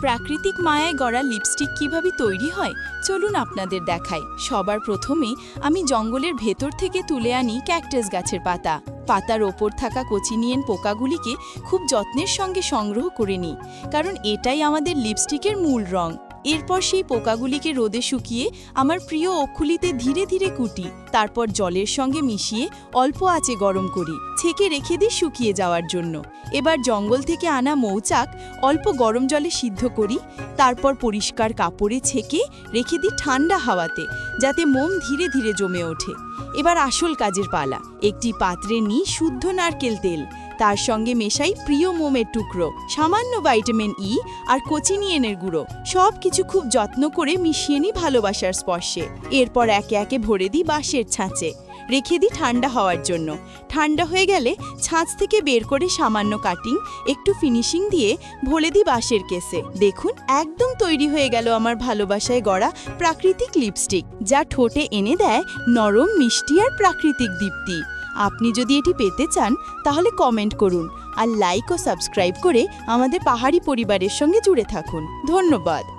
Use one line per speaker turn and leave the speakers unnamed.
প্রাকৃতিক মায়ায় গড়া লিপস্টিক কীভাবে তৈরি হয়? চলুন আপনাদের দেখাই। সবার প্রথমে আমি জঙ্গলের ভেতর থেকে তুলে আনি ক্যাকটাস গাছের পাতা। পাতার ওপর থাকা কচিনিয়েন পোকাগুলিকে খুব যত্নের সঙ্গে সংগ্রহ করে নিই, কারণ এটাই আমাদের লিপস্টিকের মূল রং। এরপর সেই পোকাগুলিকে রোদে শুকিয়ে আমার প্রিয় অক্ষুলিতে ধীরে ধীরে কুটি, তারপর জলের সঙ্গে মিশিয়ে অল্প আঁচে গরম করি, ছেঁকে রেখে দিই শুকিয়ে যাওয়ার জন্য। এবার জঙ্গল থেকে আনা মৌচাক অল্প গরম জলে সিদ্ধ করি, তারপর পরিষ্কার কাপড়ে ছেঁকে রেখে দিই ঠান্ডা হাওয়াতে, যাতে মোম ধীরে ধীরে জমে ওঠে। এবার আসল কাজের পালা, একটি পাত্রে নিই শুদ্ধ নারকেল তেল তার সঙ্গে মেশাই প্রিয় মোমের টুকরো, সামান্য ভাইটামিন ই আর কোচিনিয়েনের গুঁড়ো। সব কিছু খুব যত্ন করে মিশিয়ে নিই ভালোবাসার স্পর্শে। এরপর একে একে ভরে দিই বাঁশের ছাঁচে। রেখে দিই ঠান্ডা হওয়ার জন্য। ঠান্ডা হয়ে গেলে ছাঁচ থেকে বের করে সামান্য কাটিং একটু ফিনিশিং দিয়ে ভরে দিই বাঁশের কেসে। দেখুন, একদম তৈরি হয়ে গেল আমার ভালোবাসায় গড়া প্রাকৃতিক লিপস্টিক যা ঠোঁটে এনে দেয় নরম, মিষ্টি আর প্রাকৃতিক দীপ্তি। আপনি যদি এটি পেতে চান, তাহলে কমেন্ট করুন আর লাইক ও সাবস্ক্রাইব করে আমাদের পাহাড়ি পরিবারের সঙ্গে জুড়ে থাকুন। ধন্যবাদ।